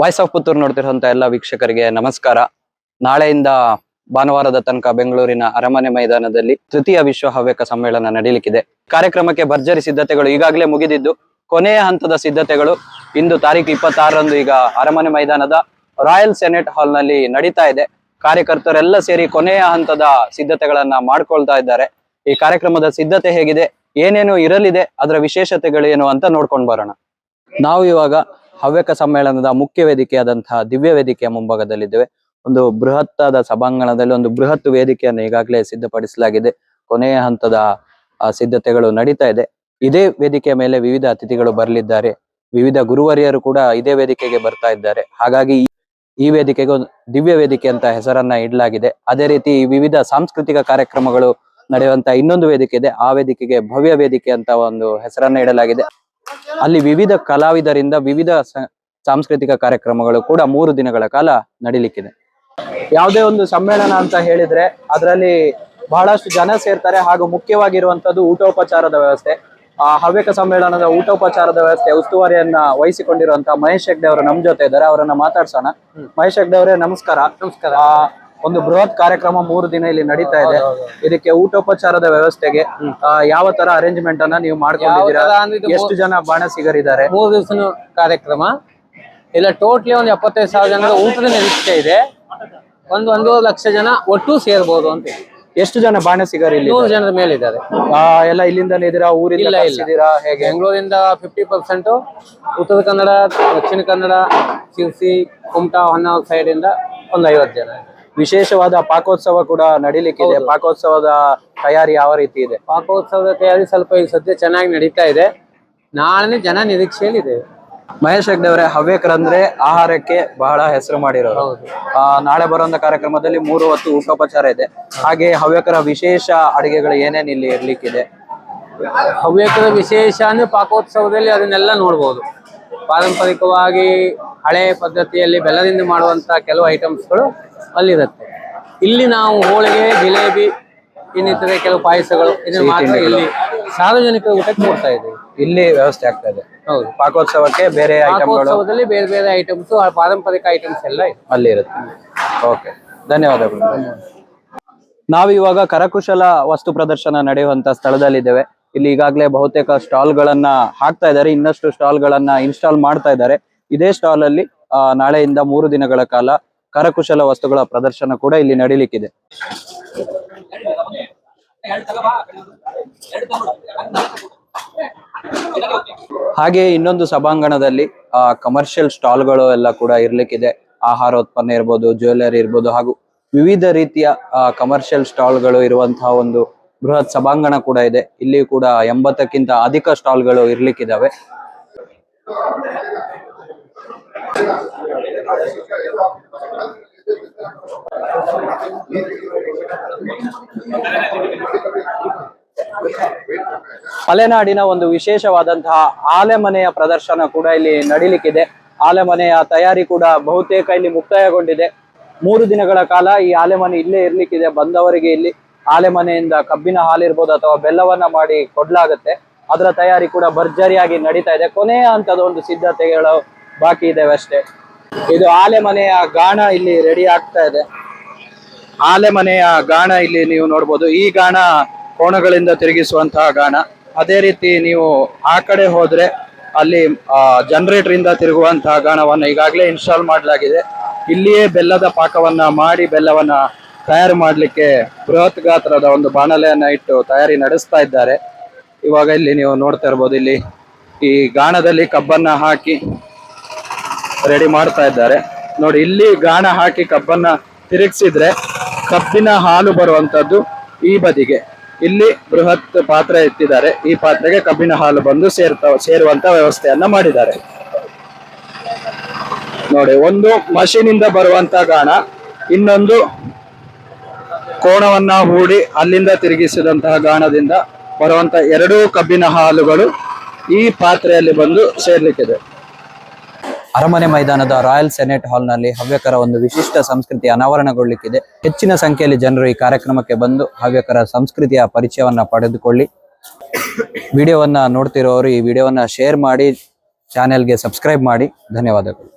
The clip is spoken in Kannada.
ವಾಯ್ಸ್ ಆಫ್ ಪುತ್ತೂರು ನೋಡ್ತಿರುವಂತ ಎಲ್ಲ ವೀಕ್ಷಕರಿಗೆ ನಮಸ್ಕಾರ. ನಾಳೆಯಿಂದ ಭಾನುವಾರದ ತನಕ ಬೆಂಗಳೂರಿನ ಅರಮನೆ ಮೈದಾನದಲ್ಲಿ ತೃತೀಯ ವಿಶ್ವ ಹವ್ಯಕ ಸಮ್ಮೇಳನ ನಡೀಲಿಕ್ಕಿದೆ. ಕಾರ್ಯಕ್ರಮಕ್ಕೆ ಭರ್ಜರಿ ಸಿದ್ಧತೆಗಳು ಈಗಾಗಲೇ ಮುಗಿದಿದ್ದು, ಕೊನೆಯ ಹಂತದ ಸಿದ್ಧತೆಗಳು ಇಂದು ತಾರೀಕು ಇಪ್ಪತ್ತಾರರಂದು ಈಗ ಅರಮನೆ ಮೈದಾನದ ರಾಯಲ್ ಸೆನೆಟ್ ಹಾಲ್ನಲ್ಲಿ ನಡೀತಾ ಇದೆ. ಕಾರ್ಯಕರ್ತರೆಲ್ಲ ಸೇರಿ ಕೊನೆಯ ಹಂತದ ಸಿದ್ಧತೆಗಳನ್ನ ಮಾಡ್ಕೊಳ್ತಾ ಇದ್ದಾರೆ. ಈ ಕಾರ್ಯಕ್ರಮದ ಸಿದ್ಧತೆ ಹೇಗಿದೆ, ಏನೇನು ಇರಲಿದೆ, ಅದರ ವಿಶೇಷತೆಗಳು ಏನು ಅಂತ ನೋಡ್ಕೊಂಡು ಬರೋಣ. ನಾವು ಇವಾಗ ಹವ್ಯಕ ಸಮ್ಮೇಳನದ ಮುಖ್ಯ ವೇದಿಕೆಯಾದಂತಹ ದಿವ್ಯ ವೇದಿಕೆಯ ಮುಂಭಾಗದಲ್ಲಿದ್ದೇವೆ. ಒಂದು ಬೃಹತ್ತಾದ ಸಭಾಂಗಣದಲ್ಲಿ ಒಂದು ಬೃಹತ್ ವೇದಿಕೆಯನ್ನು ಈಗಾಗಲೇ ಸಿದ್ಧಪಡಿಸಲಾಗಿದೆ. ಕೊನೆಯ ಹಂತದ ಸಿದ್ಧತೆಗಳು ನಡೀತಾ ಇದೆ. ಇದೇ ವೇದಿಕೆಯ ಮೇಲೆ ವಿವಿಧ ಅತಿಥಿಗಳು ಬರಲಿದ್ದಾರೆ. ವಿವಿಧ ಗುರುವರಿಯರು ಕೂಡ ಇದೇ ವೇದಿಕೆಗೆ ಬರ್ತಾ ಇದ್ದಾರೆ. ಹಾಗಾಗಿ ಈ- ವೇದಿಕೆಗೆ ದಿವ್ಯ ವೇದಿಕೆ ಅಂತ ಹೆಸರನ್ನ ಇಡಲಾಗಿದೆ. ಅದೇ ರೀತಿ ವಿವಿಧ ಸಾಂಸ್ಕೃತಿಕ ಕಾರ್ಯಕ್ರಮಗಳು ನಡೆಯುವಂತ ಇನ್ನೊಂದು ವೇದಿಕೆ ಇದೆ. ಆ ವೇದಿಕೆಗೆ ಭವ್ಯ ವೇದಿಕೆ ಅಂತ ಒಂದು ಹೆಸರನ್ನ ಇಡಲಾಗಿದೆ. ಅಲ್ಲಿ ವಿವಿಧ ಕಲಾವಿದರಿಂದ ವಿವಿಧ ಸಾಂಸ್ಕೃತಿಕ ಕಾರ್ಯಕ್ರಮಗಳು ಕೂಡ ಮೂರು ದಿನಗಳ ಕಾಲ ನಡೀಲಿಕ್ಕಿದೆ. ಯಾವುದೇ ಒಂದು ಸಮ್ಮೇಳನ ಅಂತ ಹೇಳಿದ್ರೆ ಅದರಲ್ಲಿ ಬಹಳಷ್ಟು ಜನ ಸೇರ್ತಾರೆ ಹಾಗೂ ಮುಖ್ಯವಾಗಿರುವಂತದ್ದು ಊಟೋಪಚಾರದ ವ್ಯವಸ್ಥೆ. ಆ ಹವ್ಯಕ ಸಮ್ಮೇಳನದ ಊಟೋಪಚಾರದ ವ್ಯವಸ್ಥೆ ಉಸ್ತುವಾರಿಯನ್ನ ವಹಿಸಿಕೊಂಡಿರುವಂತಹ ಮಹೇಶ್ ಹೆಗ್ಡೆ ಅವರು ನಮ್ ಜೊತೆ ಇದ್ದಾರೆ ಅವರನ್ನ ಮಾತಾಡ್ಸೋಣ. ಮಹೇಶ್ ಹೆಗ್ಡೆ ಅವರೇ ನಮಸ್ಕಾರ. ನಮಸ್ಕಾರ. ಒಂದು ಬೃಹತ್ ಕಾರ್ಯಕ್ರಮ ಮೂರು ದಿನ ಇಲ್ಲಿ ನಡೀತಾ ಇದೆ. ಇದಕ್ಕೆ ಊಟೋಪಚಾರದ ವ್ಯವಸ್ಥೆಗೆ ಯಾವ ತರ ಅರೇಂಜ್ಮೆಂಟ್ ಅನ್ನ ನೀವು ಮಾಡ್ಕೊಂಡಿದ್ದೀರಾ? ಎಷ್ಟು ಜನ ಬಾಣಸಿಗರಿದ್ದಾರೆ? ಮೂರು ದಿವಸ ಕಾರ್ಯಕ್ರಮ. ಇಲ್ಲ ಟೋಟ್ಲಿ ಒಂದು ಎಪ್ಪತ್ತೈದು ಸಾವಿರ ಜನರ ಊಟದ ನಿರೀಕ್ಷೆ ಇದೆ. ಒಂದು ಒಂದೂವರೆ ಲಕ್ಷ ಜನ ಒಟ್ಟು ಸೇರ್ಬೋದು ಅಂತ ಎಷ್ಟು ಜನ ಬಾಣಸಿಗರು ಇಲ್ಲಿ ನೂರು ಜನರ ಮೇಲೆ ಇದ್ದಾರೆ ಎಲ್ಲ ಇಲ್ಲಿಂದನೇ ಇದೀರಾ? ಊರಿಂದ ಇಲ್ಲ, ಇದೀರಾ ಹೇಗೆ? ಬೆಂಗಳೂರಿಂದ fifty percent Uttara Kannada Dakshina Kannada Sirsi Kumta Honnavar side ಇಂದ ಒಂದು ಐವತ್ತು ಜನ ವಿಶೇಷವಾದ ಪಾಕೋತ್ಸವ ಕೂಡ ನಡೀಲಿಕ್ಕಿದೆ. ಪಾಕೋತ್ಸವದ ತಯಾರಿ ಯಾವ ರೀತಿ ಇದೆ? ಪಾಕೋತ್ಸವದ ತಯಾರಿ ಸ್ವಲ್ಪ ಈಗ ಸದ್ಯ ಚೆನ್ನಾಗಿ ನಡೀತಾ ಇದೆ. ನಾಳೆ ಜನ ನಿರೀಕ್ಷೆಯಲ್ಲಿ ಮಹೇಶ್ ಹೆಗ್ಡೆ ಅವರೇ ಹವ್ಯಕರಂದ್ರೆ ಆಹಾರಕ್ಕೆ ಬಹಳ ಹೆಸರು ಮಾಡಿರೋರು. ಆ, ನಾಳೆ ಬರುವಂತ ಕಾರ್ಯಕ್ರಮದಲ್ಲಿ ಮೂರು ಹೊತ್ತು ಊಟೋಪಚಾರ ಇದೆ. ಹಾಗೆ ಹವ್ಯಕರ ವಿಶೇಷ ಅಡಿಗೆಗಳು ಏನೇನು ಇಲ್ಲಿ ಇರ್ಲಿಕ್ಕಿದೆ? ಹವ್ಯಕರ ವಿಶೇಷ ಅಂದ್ರೆ ಪಾಕೋತ್ಸವದಲ್ಲಿ ಅದನ್ನೆಲ್ಲ ನೋಡ್ಬೋದು. ಪಾರಂಪರಿಕವಾಗಿ ಹಳೆ ಪದ್ಧತಿಯಲ್ಲಿ ಬೆಲ್ಲದಿಂದ ಮಾಡುವಂತ ಕೆಲವು ಐಟಮ್ಸ್ಗಳು ಅಲ್ಲಿರುತ್ತೆ. ಇಲ್ಲಿ ನಾವು ಹೋಳಿಗೆ ಜಿಲೇಬಿ ಇನ್ನಿತರ ಕೆಲವು ಪಾಯಸಗಳು ಇದನ್ನ ಮಾತ್ರ ಇಲ್ಲಿ ಸಾರ್ವಜನಿಕ ಊಟಕ್ಕೆ ಕೊಡ್ತಾ ಇದೆ ಇಲ್ಲಿ ವ್ಯವಸ್ಥೆ ಆಗ್ತಾ ಇದೆ. ಹೌದು. ಪಾಕೋತ್ಸವಕ್ಕೆ ಬೇರೆ ಪಾಕೋತ್ಸವದಲ್ಲಿ ಬೇರೆ ಬೇರೆ ಐಟಮ್ಸ್ ಪಾರಂಪರಿಕ ಐಟಮ್ಸ್ ಎಲ್ಲ ಅಲ್ಲಿ ಇರುತ್ತೆ. ಓಕೆ ಧನ್ಯವಾದಗಳು. ನಾವಿವಾಗ ಕರಕುಶಲ ವಸ್ತು ಪ್ರದರ್ಶನ ನಡೆಯುವಂತ ಸ್ಥಳದಲ್ಲಿದ್ದೇವೆ. ಇಲ್ಲಿ ಈಗಾಗಲೇ ಬಹುತೇಕ ಸ್ಟಾಲ್ ಗಳನ್ನ ಹಾಕ್ತಾ ಇದ್ದಾರೆ. ಇನ್ನಷ್ಟು ಸ್ಟಾಲ್ ಗಳನ್ನ ಇನ್ಸ್ಟಾಲ್ ಮಾಡ್ತಾ ಇದ್ದಾರೆ. ಇದೇ ಸ್ಟಾಲ್ ಅಲ್ಲಿ ನಾಳೆಯಿಂದ ಮೂರು ದಿನಗಳ ಕಾಲ ಕರಕುಶಲ ವಸ್ತುಗಳ ಪ್ರದರ್ಶನ ಕೂಡ ಇಲ್ಲಿ ನಡೀಲಿಕ್ಕಿದೆ. ಹಾಗೆ ಇನ್ನೊಂದು ಸಭಾಂಗಣದಲ್ಲಿ, ಆ ಕಮರ್ಷಿಯಲ್ ಸ್ಟಾಲ್ಗಳು ಎಲ್ಲ ಕೂಡ ಇರ್ಲಿಕ್ಕಿದೆ. ಆಹಾರ ಉತ್ಪನ್ನ ಇರ್ಬೋದು ಜ್ಯುವೆಲರಿ ಇರ್ಬೋದು, ಹಾಗೂ ವಿವಿಧ ರೀತಿಯ ಕಮರ್ಷಿಯಲ್ ಸ್ಟಾಲ್ಗಳು ಇರುವಂತಹ ಒಂದು ಬೃಹತ್ ಸಭಾಂಗಣ ಕೂಡ ಇದೆ. ಇಲ್ಲಿ ಕೂಡ ಎಂಬತ್ತಕ್ಕಿಂತ ಅಧಿಕ ಸ್ಟಾಲ್ಗಳು ಇರ್ಲಿಕ್ಕಿದಾವೆ. ಮಲೆನಾಡಿನ ಒಂದು ವಿಶೇಷವಾದಂತಹ ಆಲೆಮನೆಯ ಪ್ರದರ್ಶನ ಕೂಡ ಇಲ್ಲಿ ನಡೀಲಿಕ್ಕಿದೆ. ಆಲೆಮನೆಯ ತಯಾರಿ ಕೂಡ ಬಹುತೇಕ ಇಲ್ಲಿ ಮುಕ್ತಾಯಗೊಂಡಿದೆ. ಮೂರು ದಿನಗಳ ಕಾಲ ಈ ಆಲೆಮನೆ ಇಲ್ಲೇ ಇರ್ಲಿಕ್ಕಿದೆ. ಬಂದವರಿಗೆ ಇಲ್ಲಿ ಆಲೆಮನೆಯಿಂದ ಕಬ್ಬಿನ ಹಾಲಿರ್ಬೋದು ಅಥವಾ ಬೆಲ್ಲವನ್ನ ಮಾಡಿ ಕೊಡ್ಲಾಗತ್ತೆ. ಅದರ ತಯಾರಿ ಕೂಡ ಭರ್ಜರಿಯಾಗಿ ನಡೀತಾ ಇದೆ. ಕೊನೆಯ ಹಂತದ ಒಂದು ಸಿದ್ಧತೆಗಳು ಬಾಕಿ ಇದಾವೆ ಅಷ್ಟೇ. ಇದು ಆಲೆಮನೆಯ ಗಾಣ ಇಲ್ಲಿ ರೆಡಿ ಆಗ್ತಾ ಇದೆ. ಆಲೆಮನೆಯ ಗಾಣ ಇಲ್ಲಿ ನೀವು ನೋಡ್ಬೋದು. ಈ ಗಾಣ ಕೋಣಗಳಿಂದ ತಿರುಗಿಸುವಂತಹ ಗಾಣ. ಅದೇ ರೀತಿ ನೀವು ಆ ಕಡೆ ಹೋದ್ರೆ ಅಲ್ಲಿ ಜನರೇಟರ್ ಇಂದ ತಿರುಗುವಂತಹ ಗಾಣವನ್ನು ಈಗಾಗಲೇ ಇನ್ಸ್ಟಾಲ್ ಮಾಡಲಾಗಿದೆ. ಇಲ್ಲಿಯೇ ಬೆಲ್ಲದ ಪಾಕವನ್ನ ಮಾಡಿ ಬೆಲ್ಲವನ್ನ ತಯಾರು ಮಾಡಲಿಕ್ಕೆ ಬೃಹತ್ ಗಾತ್ರದ ಒಂದು ಬಾಣಲೆಯನ್ನ ಇಟ್ಟು ತಯಾರಿ ನಡೆಸ್ತಾ ಇದ್ದಾರೆ. ಇವಾಗ ಇಲ್ಲಿ ನೀವು ನೋಡ್ತಾ ಇರ್ಬೋದು, ಇಲ್ಲಿ ಈ ಗಾಣದಲ್ಲಿ ಕಬ್ಬನ್ನ ಹಾಕಿ ರೆಡಿ ಮಾಡ್ತಾ ಇದ್ದಾರೆ. ನೋಡಿ, ಇಲ್ಲಿ ಗಾಣ ಹಾಕಿ ಕಬ್ಬನ್ನ ತಿರುಗಿಸಿದ್ರೆ ಕಬ್ಬಿನ ಹಾಲು ಬರುವಂತದ್ದು ಈ ಬದಿಗೆ. ಇಲ್ಲಿ ಬೃಹತ್ ಪಾತ್ರೆ ಎತ್ತಿದ್ದಾರೆ ಈ ಪಾತ್ರೆಗೆ ಕಬ್ಬಿನ ಹಾಲು ಬಂದು ಸೇರ್ತಾ, ಸೇರುವಂತ ವ್ಯವಸ್ಥೆಯನ್ನ ಮಾಡಿದ್ದಾರೆ. ನೋಡಿ, ಒಂದು ಮಷೀನ್ ಇಂದ ಬರುವಂತ ಗಾಣ, ಇನ್ನೊಂದು ಕೋಣವನ್ನ ಹೂಡಿ ಅಲ್ಲಿಂದ ತಿರುಗಿಸಿದಂತಹ ಗಾಣದಿಂದ ಬರುವಂತ ಎರಡೂ ಕಬ್ಬಿನ ಹಾಲುಗಳು ಈ ಪಾತ್ರೆಯಲ್ಲಿ ಬಂದು ಸೇರ್ಲಿಕ್ಕಿದೆ. ಅರಮನೆ ಮೈದಾನದ ರಾಯಲ್ ಸೆನೆಟ್ ಹಾಲ್ನಲ್ಲಿ ಹವ್ಯಕರ ಒಂದು ವಿಶಿಷ್ಟ ಸಂಸ್ಕೃತಿ ಅನಾವರಣಗೊಳ್ಳಿಕ್ಕಿದೆ. ಹೆಚ್ಚಿನ ಸಂಖ್ಯೆಯಲ್ಲಿ ಜನರು ಈ ಕಾರ್ಯಕ್ರಮಕ್ಕೆ ಬಂದು ಹವ್ಯಕರ ಸಂಸ್ಕೃತಿಯ ಪರಿಚಯವನ್ನ ಪಡೆದುಕೊಳ್ಳಿ. ವಿಡಿಯೋವನ್ನ ನೋಡ್ತಿರೋರು ಈ ವಿಡಿಯೋವನ್ನ ಶೇರ್ ಮಾಡಿ, ಚಾನೆಲ್ಗೆ ಸಬ್ಸ್ಕ್ರೈಬ್ ಮಾಡಿ. ಧನ್ಯವಾದಗಳು.